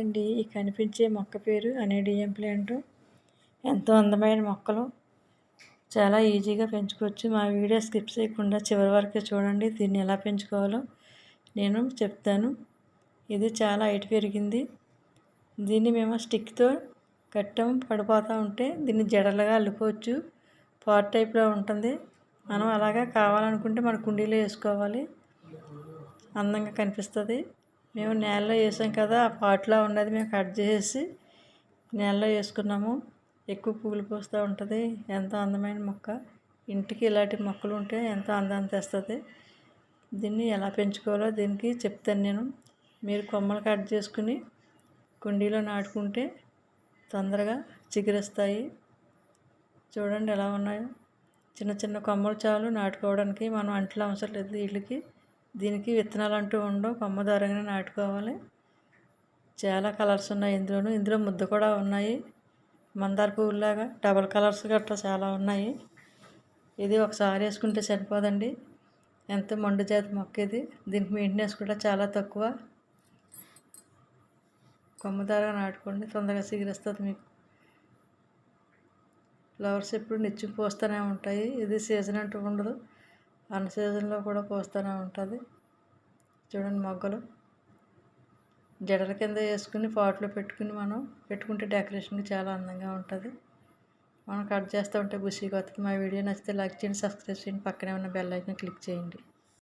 అండి. ఈ కనిపించే మొక్క పేరు అనేడియం ప్లాంట్ ఎంతో అందమైన మొక్కలు. చాలా ఈజీగా పెంచుకోవచ్చు. మా వీడియో స్కిప్ చేయకుండా చివరి వరకు చూడండి. దీన్ని ఎలా పెంచుకోవాలో నేను చెప్తాను. ఇది చాలా హైట్ పెరిగింది. దీన్ని మేము స్టిక్తో కట్టం పడిపోతూ ఉంటే దీన్ని జడలుగా అల్లుకోవచ్చు. పాట్ టైప్లో ఉంటుంది. మనం అలాగా కావాలనుకుంటే మన కుండీలో వేసుకోవాలి. అందంగా కనిపిస్తుంది. మేము నేలలో వేసాం కదా ఆ పాట్లో ఉన్నది మేము కట్ చేసి నేలలో వేసుకున్నాము. ఎక్కువ పూలు పూస్తూ ఉంటుంది ఎంతో అందమైన మొక్క. ఇంటికి ఇలాంటి మొక్కలు ఉంటే ఎంతో అందాన్ని తెస్తుంది. దీన్ని ఎలా పెంచుకోవాలో దీనికి చెప్తాను నేను. మీరు కొమ్మలు కట్ చేసుకుని కుండీలో నాటుకుంటే తొందరగా చిగురిస్తాయి. చూడండి ఎలా ఉన్నాయో. చిన్న చిన్న కొమ్మలు చాలు నాటుకోవడానికి మనం అంట్లో అవసరం లేదు వీళ్ళకి దీనికి విత్తనాలు అంటూ ఉండవు. కొమ్మ దారంగానే నాటుకోవాలి. చాలా కలర్స్ ఉన్నాయి ఇందులోను. ఇందులో ముద్ద కూడా ఉన్నాయి. మందార పువ్వులాగా డబల్ కలర్స్ గట్రా చాలా ఉన్నాయి. ఇది ఒకసారి వేసుకుంటే సరిపోదండి. ఎంత మండు జాతి మొక్క ఇది. దీనికి మెయింటెనెన్స్ కూడా చాలా తక్కువ. కొమ్మ దారంగా నాటుకోండి. తొందరగా సిగిరిస్తుంది మీకు. ఫ్లవర్స్ ఎప్పుడు నిత్యం పోస్తూనే ఉంటాయి. ఇది సీజన్ అంటూ ఉండదు. అన్ సీజన్లో కూడా పూస్తూనే ఉంటుంది. చూడండి మొగ్గలు. జడల కింద వేసుకుని పాట్లో పెట్టుకుని మనం పెట్టుకుంటే డెకరేషన్కి చాలా అందంగా ఉంటుంది. మనం కట్ చేస్తూ ఉంటే బుషీగా వస్తుంది. మా వీడియో నచ్చితే లైక్ చేయండి సబ్స్క్రైబ్ చేయండి. పక్కనే ఉన్న బెల్ ఐకన్ క్లిక్ చేయండి.